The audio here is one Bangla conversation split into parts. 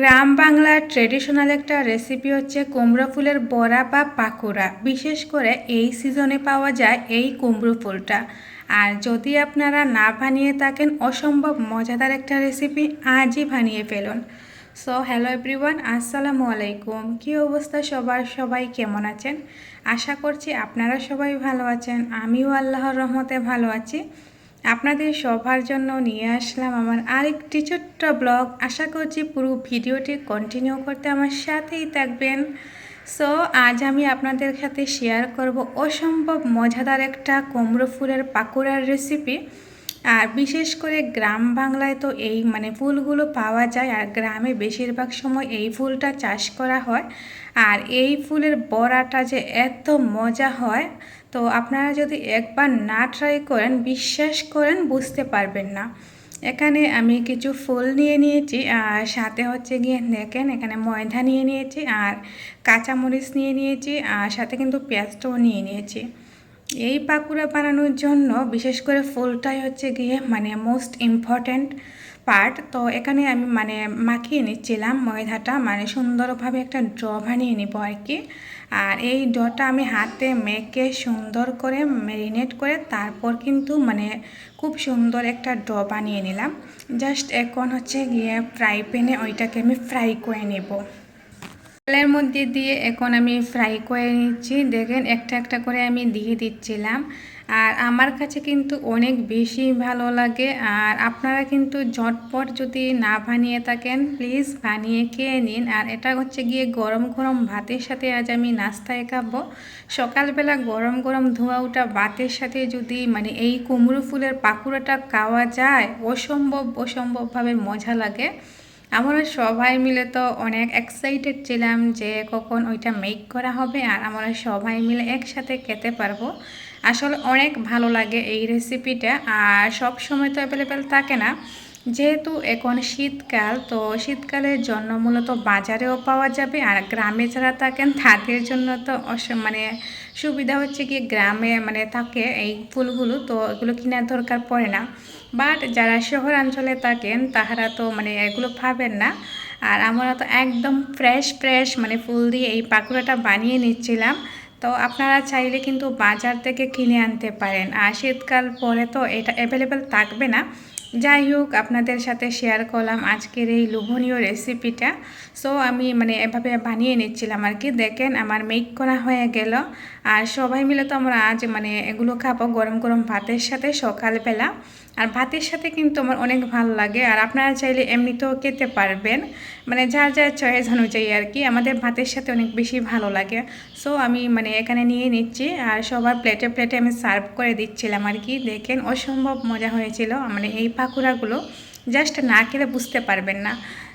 গ্রাম বাংলার ট্রেডিশনাল একটা রেসিপি হচ্ছে কুমড়ো ফুলের বড়া বা পাকোড়া। বিশেষ করে এই সিজনে পাওয়া যায় এই কুমড়ো ফুলটা। আর যদি আপনারা না বানিয়ে থাকেন, অসম্ভব মজাদার একটা রেসিপি আজই বানিয়ে ফেলুন। সো হ্যালো এভরিওয়ান আসসালামু আলাইকুম। কী অবস্থা সবার? সবাই কেমন আছেন? আশা করছি আপনারা সবাই ভালো আছেন। আমিও আল্লাহর রহমতে ভালো আছি। আপনাদের সবার জন্য নিয়ে আসলাম আমার আরেকটি ছোট্ট ব্লগ। আশা করছি পুরো ভিডিওটি কন্টিনিউ করতে আমার সাথেই থাকবেন। সো আজ আমি আপনাদের সাথে শেয়ার করব অসম্ভব মজাদার একটা কুমড়ো ফুলের পাকোড়ার রেসিপি আর বিশেষ করে গ্রাম বাংলায় তো এই মানে ফুলগুলো পাওয়া যায়, আর গ্রামে বেশিরভাগ সময় এই ফুলটা চাষ করা হয়। আর এই ফুলের বড়াটা যে এত মজা হয় তো আপনারা যদি একবার না ট্রাই করেন, বিশ্বাস করেন, বুঝতে পারবেন না। এখানে আমি কিছু ফুল নিয়ে নিয়েছি, আর সাথে হচ্ছে গিয়ে দেখেন, এখানে ময়দা নিয়ে নিয়েছি, আর কাঁচামরিচ নিয়ে নিয়েছি, আর সাথে কিন্তু পেঁয়াজটাও নিয়ে নিয়েছি। এই পাকুড়া বানানোর জন্য বিশেষ করে ফুলটাই হচ্ছে গিয়ে মানে মোস্ট ইম্পর্ট্যান্ট পার্ট তো এখানে আমি মানে মাখিয়ে নিচ্ছিলাম ময়দাটা মানে সুন্দরভাবে একটা ড্র বানিয়ে নিব আর কি। আর এই ডটা আমি হাতে মেখে সুন্দর করে ম্যারিনেট করে তারপর কিন্তু মানে খুব সুন্দর একটা ড্র বানিয়ে নিলাম। জাস্ট এখন হচ্ছে গিয়ে ফ্রাই প্যানে ওইটাকে আমি ফ্রাই করে নেব। তেলের মধ্যে দিয়ে এখন আমি ফ্রাই করে নিচ্ছি। দেখেন, একটা একটা করে আমি দিয়ে দিচ্ছিলাম। আর আমার কাছে কিন্তু অনেক বেশি ভালো লাগে। আর আপনারা কিন্তু ঝটপট যদি না বানিয়ে থাকেন প্লিজ বানিয়ে খেয়ে নিন। আর এটা হচ্ছে গিয়ে গরম গরম ভাতের সাথে আজ আমি নাস্তায় খাব। সকালবেলা গরম গরম ধোয়া ওটা ভাতের সাথে যদি মানে এই কুমড়ো ফুলের পাকুড়াটা খাওয়া যায়, অসম্ভব অসম্ভবভাবে মজা লাগে। আমরা সবাই মিলে তো অনেক এক্সাইটেড ছিলাম যে কখন ওইটা মেক করা হবে আর আমরা সবাই মিলে একসাথে খেতে পারব। আসলে অনেক ভালো লাগে এই রেসিপিটা আর সব সময় তো অ্যাভেলেবেল থাকে না। যেহেতু এখন শীতকাল, তো শীতকালের জন্য মূলত বাজারেও পাওয়া যাবে আর গ্রামে যারা থাকেন, তাদের জন্য তো মানে সুবিধা হচ্ছে কি গ্রামে মানে থাকে এই ফুলগুলো, তো এগুলো কেনার দরকার পড়ে না। বাট যারা শহরাঞ্চলে থাকেন, তাহারা তো মানে এগুলো পাবেন না। আর আমরা তো একদম ফ্রেশ ফ্রেশ মানে ফুল দিয়ে এই পাকুড়াটা বানিয়ে নিচ্ছিলাম। তো আপনারা চাইলে কিন্তু বাজার থেকে কিনে আনতে পারেন। আর শীতকাল পরে তো এটা অ্যাভেলেবেল থাকবে না। যাই হোক, আপনাদের সাথে শেয়ার করলাম আজকের এই লোভনীয় রেসিপিটা সো আমি মানে এভাবে বানিয়ে নিচ্ছিলাম আর কি দেখেন, আমার মেক করা হয়ে গেল। আর সবাই মিলে তো আমরা আজ মানে এগুলো খাব গরম গরম ভাতের সাথে সকালবেলা। আর ভাতের সাথে কিন্তু আমার অনেক ভালো লাগে। আর আপনারা চাইলে এমনিতেও খেতে পারবেন। মানে যার যার চয়েস অনুযায়ী আর কি, আমাদের ভাতের সাথে অনেক বেশি ভালো লাগে। সো আমি মানে এখানে নিয়ে নিচ্ছি। আর সবার প্লেটে প্লেটে আমি সার্ভ করে দিচ্ছিলাম আর কি। দেখেন, অসম্ভব মজা হয়েছিল মানে এই পাকুড়াগুলো। জাস্ট না খেলে বুঝতে পারবেন না।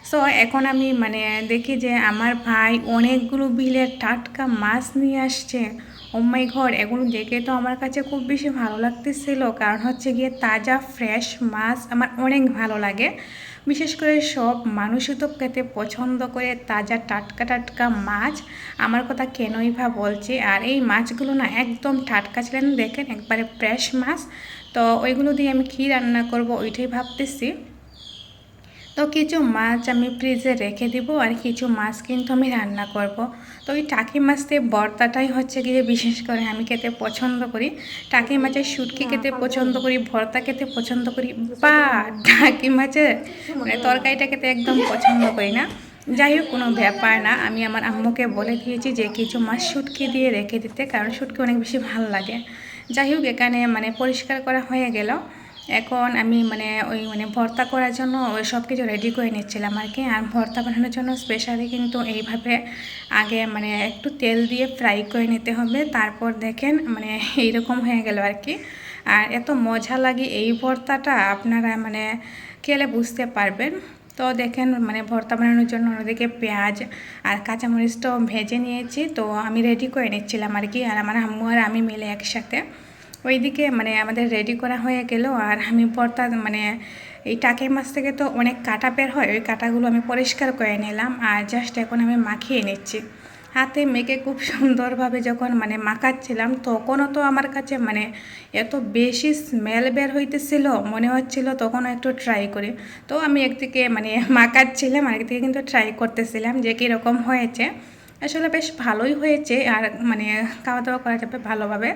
সো এখন আমি মানে দেখি যে আমার ভাই অনেকগুলো বিলের টাটকা মাছ নিয়ে আসছে। ওমাই ঘর, এগুলো দেখে তো আমার কাছে খুব বেশি ভালো লাগতেছিল। কারণ হচ্ছে গিয়ে তাজা ফ্রেশ মাছ আমার অনেক ভালো লাগে। বিশেষ করে সব মানুষই তো খেতে পছন্দ করে তাজা টাটকা টাটকা মাছ। আমার কথা কেনই ভা বলছি? আর এই মাছগুলো না একদম টাটকা ছিলেন দেখেন একবারে ফ্রেশ মাছ। তো ওইগুলো দিয়ে আমি কী রান্না করব ওইটাই ভাবতেছি। তো কিছু মাছ আমি ফ্রিজে রেখে দিব আর কিছু মাছ কিন্তু আমি রান্না করব। তো ওই টাকি মাছ দিয়ে ভর্তাটাই হচ্ছে গিয়ে বিশেষ করে আমি খেতে পছন্দ করি। টাকি মাছের শুটকি খেতে পছন্দ করি ভর্তা খেতে পছন্দ করি বা টাকি মাছের মানে তরকারিটা খেতে একদম পছন্দ করি না। যাই হোক কোনো ব্যাপার না আমি আমার আম্মুকে বলে দিয়েছি যে কিছু মাছ শুটকি দিয়ে রেখে দিতে কারণ শুটকি অনেক বেশি ভালো লাগে। যাই হোক এখানে মানে পরিষ্কার করা হয়ে গেল। এখন আমি মানে ওই মানে ভর্তা করার জন্য ওই সব কিছু রেডি করে নিচ্ছিলাম আর কি। আর ভর্তা বানানোর জন্য স্পেশালি কিন্তু এইভাবে আগে মানে একটু তেল দিয়ে ফ্রাই করে নিতে হবে। তারপর দেখেন মানে এইরকম হয়ে গেল আর কি। আর এত মজা লাগে এই ভর্তাটা, আপনারা মানে খেলে বুঝতে পারবেন। তো দেখেন মানে ভর্তা বানানোর জন্য ওদিকে পেঁয়াজ আর কাঁচামরিচটাও ভেজে নিয়েছি। তো আমি রেডি করে নিচ্ছিলাম আর কি। আর আমার আম্মু আর আমি মিলে একসাথে ওইদিকে মানে আমাদের রেডি করা হয়ে গেল আর আমি পর্তা মানে এই টাকের মাছ থেকে তো অনেক কাটা বের হয়, ওই কাটাগুলো আমি পরিষ্কার করে নিলাম আর জাস্ট এখন আমি মাখিয়ে নিচ্ছি। হাতে মেখে খুব সুন্দরভাবে যখন মানে মাখাচ্ছিলাম তখনও তো আমার কাছে মানে এত বেশি স্মেল বের হইতেছিল, মনে হচ্ছিল তখনও একটু ট্রাই করি। তো আমি একদিকে মানে মাখাচ্ছিলাম আর একদিকে কিন্তু ট্রাই করতেছিলাম যে কীরকম হয়েছে। আসলে বেশ ভালোই হয়েছে আর মানে খাওয়া দাওয়া করা যাবে ভালোভাবে।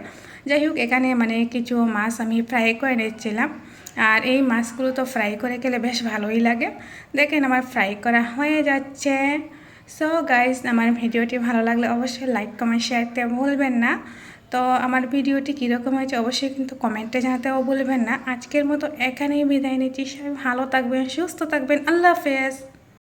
যাই হোক, এখানে মানে কিছু মাছ আমি ফ্রাই করে নিচ্ছিলাম। আর এই মাছগুলো তো ফ্রাই করে গেলে বেশ ভালোই লাগে। দেখেন আমার ফ্রাই করা হয়ে যাচ্ছে। সো গাইস আমার ভিডিওটি ভালো লাগলে অবশ্যই লাইক কমেন্ট শেয়ার করতে ভুলবেন না। তো আমার ভিডিওটি কীরকম হয়েছে অবশ্যই কিন্তু কমেন্টে জানাতেও ভুলবেন না। আজকের মতো এখানেই বিদায় নিচ্ছি। সবাই ভালো থাকবেন, সুস্থ থাকবেন। আল্লাহ হাফেজ।